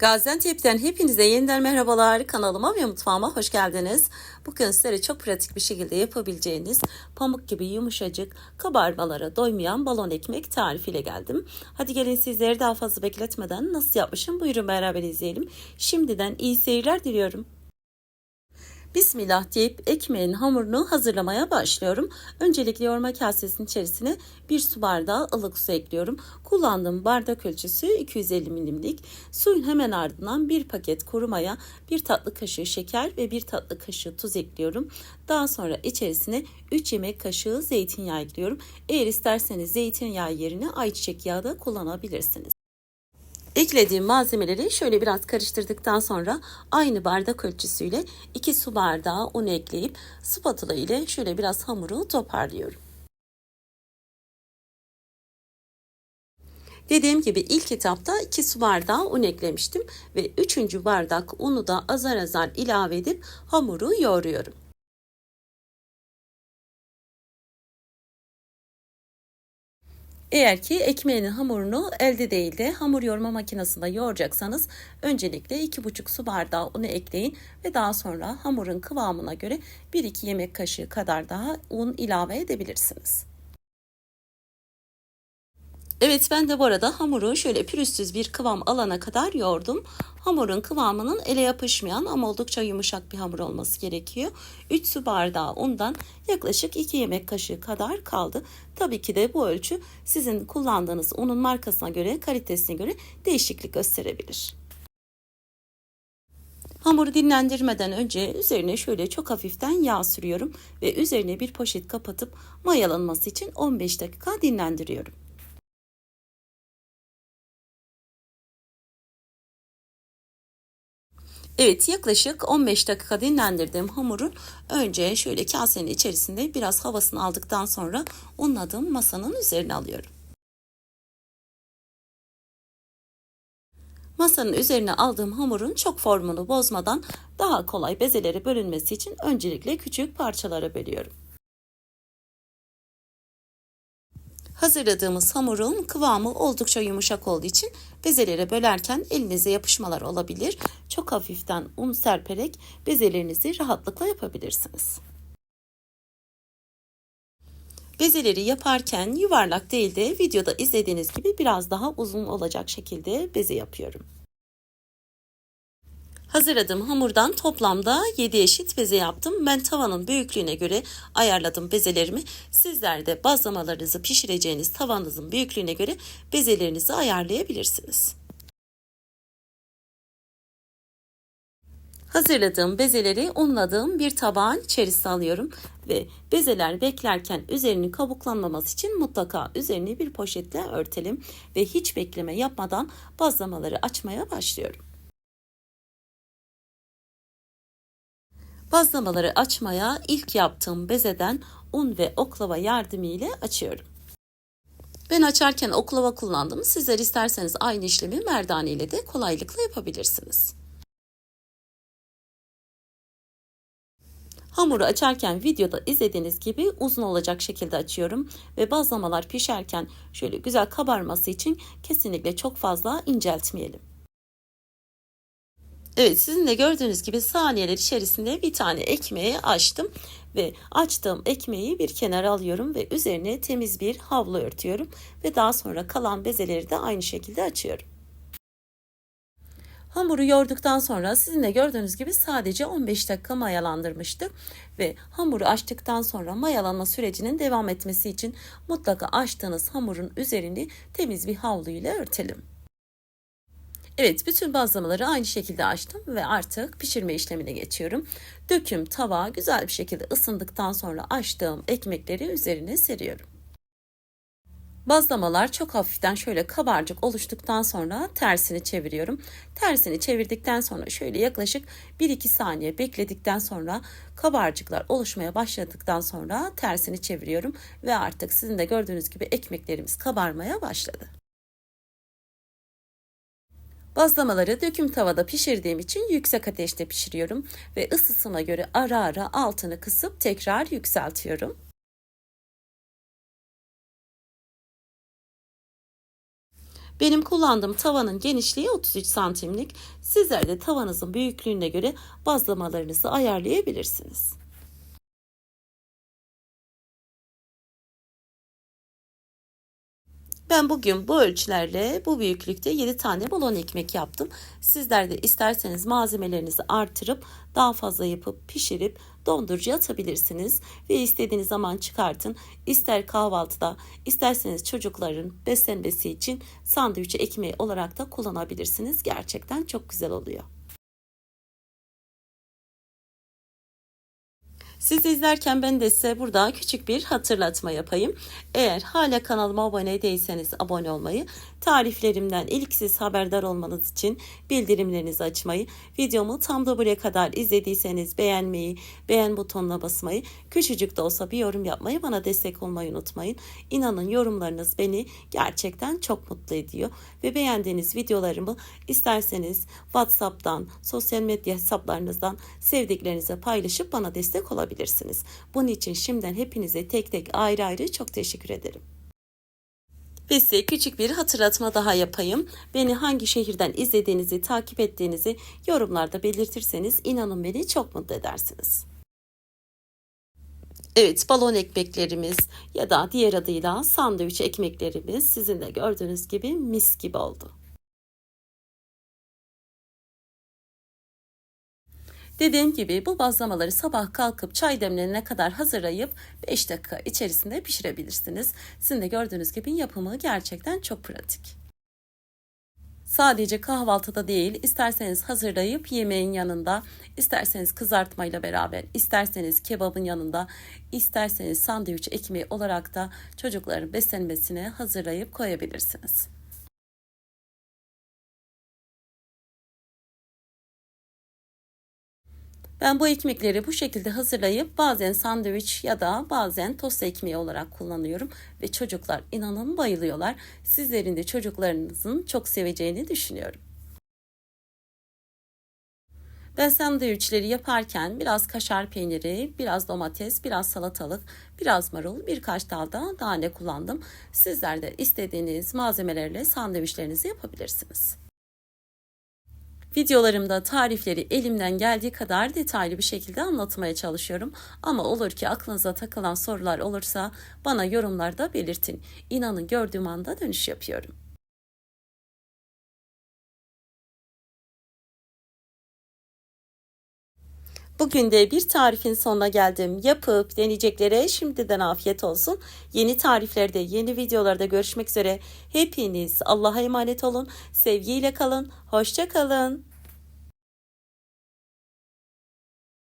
Gaziantep'ten hepinize yeniden merhabalar. Kanalıma ve mutfağıma hoş geldiniz. Bugün sizlere çok pratik bir şekilde yapabileceğiniz pamuk gibi yumuşacık kabarmalara doymayan balon ekmek tarifiyle geldim. Hadi gelin sizleri daha fazla bekletmeden nasıl yapmışım buyurun beraber izleyelim. Şimdiden iyi seyirler diliyorum. Bismillah deyip ekmeğin hamurunu hazırlamaya başlıyorum. Öncelikle yoğurma kasesinin içerisine bir su bardağı ılık su ekliyorum. Kullandığım bardak ölçüsü 250 milimlik. Suyun hemen ardından bir paket kuru maya, bir tatlı kaşığı şeker ve bir tatlı kaşığı tuz ekliyorum. Daha sonra içerisine 3 yemek kaşığı zeytinyağı ekliyorum. Eğer isterseniz zeytinyağı yerine ayçiçek yağı da kullanabilirsiniz. Eklediğim malzemeleri şöyle biraz karıştırdıktan sonra aynı bardak ölçüsüyle 2 su bardağı un ekleyip spatula ile şöyle biraz hamuru toparlıyorum. Dediğim gibi ilk etapta 2 su bardağı un eklemiştim ve 3. bardak unu da azar azar ilave edip hamuru yoğuruyorum. Eğer ki ekmeğinin hamurunu elde değil de hamur yoğurma makinesinde yoğuracaksanız öncelikle 2,5 su bardağı unu ekleyin ve daha sonra hamurun kıvamına göre 1-2 yemek kaşığı kadar daha un ilave edebilirsiniz. Evet ben de bu arada hamuru şöyle pürüzsüz bir kıvam alana kadar yoğurdum. Hamurun kıvamının ele yapışmayan ama oldukça yumuşak bir hamur olması gerekiyor. 3 su bardağı undan yaklaşık 2 yemek kaşığı kadar kaldı. Tabii ki de bu ölçü sizin kullandığınız unun markasına göre, kalitesine göre değişiklik gösterebilir. Hamuru dinlendirmeden önce üzerine şöyle çok hafiften yağ sürüyorum ve üzerine bir poşet kapatıp mayalanması için 15 dakika dinlendiriyorum. Evet yaklaşık 15 dakika dinlendirdiğim hamurun önce şöyle kasenin içerisinde biraz havasını aldıktan sonra unladığım masanın üzerine alıyorum. Masanın üzerine aldığım hamurun çok formunu bozmadan daha kolay bezelere bölünmesi için öncelikle küçük parçalara bölüyorum. Hazırladığımız hamurun kıvamı oldukça yumuşak olduğu için bezelere bölerken elinize yapışmalar olabilir. Çok hafiften un serperek bezelerinizi rahatlıkla yapabilirsiniz. Bezeleri yaparken yuvarlak değil de videoda izlediğiniz gibi biraz daha uzun olacak şekilde beze yapıyorum. Hazırladığım hamurdan toplamda 7 eşit beze yaptım. Ben tavanın büyüklüğüne göre ayarladım bezelerimi. Sizler de bazlamalarınızı pişireceğiniz tavanınızın büyüklüğüne göre bezelerinizi ayarlayabilirsiniz. Hazırladığım bezeleri unladığım bir tabağın içerisine alıyorum ve bezeler beklerken üzerinin kabuklanmaması için mutlaka üzerini bir poşetle örtelim ve hiç bekleme yapmadan bazlamaları açmaya başlıyorum. Bazlamaları açmaya ilk yaptığım bezeden un ve oklava yardımıyla açıyorum. Ben açarken oklava kullandım. Sizler isterseniz aynı işlemi merdane ile de kolaylıkla yapabilirsiniz. Hamuru açarken videoda izlediğiniz gibi uzun olacak şekilde açıyorum ve bazlamalar pişerken şöyle güzel kabarması için kesinlikle çok fazla inceltmeyelim. Evet sizin de gördüğünüz gibi saniyeler içerisinde bir tane ekmeği açtım ve açtığım ekmeği bir kenara alıyorum ve üzerine temiz bir havlu örtüyorum ve daha sonra kalan bezeleri de aynı şekilde açıyorum. Hamuru yoğurduktan sonra sizin de gördüğünüz gibi sadece 15 dakika mayalandırmıştı ve hamuru açtıktan sonra mayalanma sürecinin devam etmesi için mutlaka açtığınız hamurun üzerini temiz bir havlu ile örtelim. Evet bütün bazlamaları aynı şekilde açtım ve artık pişirme işlemine geçiyorum. Döküm tava güzel bir şekilde ısındıktan sonra açtığım ekmekleri üzerine seriyorum. Bazlamalar çok hafiften şöyle kabarcık oluştuktan sonra tersini çeviriyorum. Tersini çevirdikten sonra şöyle yaklaşık 1-2 saniye bekledikten sonra kabarcıklar oluşmaya başladıktan sonra tersini çeviriyorum ve artık sizin de gördüğünüz gibi ekmeklerimiz kabarmaya başladı. Bazlamaları döküm tavada pişirdiğim için yüksek ateşte pişiriyorum ve ısısına göre ara ara altını kısıp tekrar yükseltiyorum. Benim kullandığım tavanın genişliği 33 santimlik. Sizler de tavanızın büyüklüğüne göre bazlamalarınızı ayarlayabilirsiniz. Ben bugün bu ölçülerle bu büyüklükte 7 tane balon ekmek yaptım. Sizler de isterseniz malzemelerinizi artırıp daha fazla yapıp pişirip dondurucuya atabilirsiniz. Ve istediğiniz zaman çıkartın. İster kahvaltıda isterseniz çocukların beslenmesi için sandviç ekmeği olarak da kullanabilirsiniz. Gerçekten çok güzel oluyor. Siz izlerken ben de size burada küçük bir hatırlatma yapayım. Eğer hala kanalıma abone değilseniz abone olmayı, tariflerimden ilk siz haberdar olmanız için bildirimlerinizi açmayı, videomu tam da buraya kadar izlediyseniz beğenmeyi, beğen butonuna basmayı, küçücük de olsa bir yorum yapmayı, bana destek olmayı unutmayın. İnanın yorumlarınız beni gerçekten çok mutlu ediyor ve beğendiğiniz videolarımı isterseniz WhatsApp'tan, sosyal medya hesaplarınızdan sevdiklerinize paylaşıp bana destek olabilirsiniz. Bunun için şimdiden hepinize tek tek ayrı ayrı çok teşekkür ederim. Ve size küçük bir hatırlatma daha yapayım. Beni hangi şehirden izlediğinizi, takip ettiğinizi yorumlarda belirtirseniz inanın beni çok mutlu edersiniz. Evet, balon ekmeklerimiz ya da diğer adıyla sandviç ekmeklerimiz sizin de gördüğünüz gibi mis gibi oldu. Dediğim gibi bu bazlamaları sabah kalkıp çay demlenene kadar hazırlayıp 5 dakika içerisinde pişirebilirsiniz. Sizin de gördüğünüz gibi yapımı gerçekten çok pratik. Sadece kahvaltıda değil, isterseniz hazırlayıp yemeğin yanında, isterseniz kızartmayla beraber, isterseniz kebabın yanında, isterseniz sandviç ekmeği olarak da çocukların beslenmesine hazırlayıp koyabilirsiniz. Ben bu ekmekleri bu şekilde hazırlayıp bazen sandviç ya da bazen tost ekmeği olarak kullanıyorum ve çocuklar inanın bayılıyorlar. Sizlerin de çocuklarınızın çok seveceğini düşünüyorum. Ben sandviçleri yaparken biraz kaşar peyniri, biraz domates, biraz salatalık, biraz marul, birkaç dal da nane kullandım. Sizler de istediğiniz malzemelerle sandviçlerinizi yapabilirsiniz. Videolarımda tarifleri elimden geldiği kadar detaylı bir şekilde anlatmaya çalışıyorum. Ama olur ki aklınıza takılan sorular olursa bana yorumlarda belirtin. İnanın gördüğüm anda dönüş yapıyorum. Bugün de bir tarifin sonuna geldim. Yapıp deneyeceklere şimdiden afiyet olsun. Yeni tariflerde, yeni videolarda görüşmek üzere. Hepiniz Allah'a emanet olun. Sevgiyle kalın. Hoşça kalın.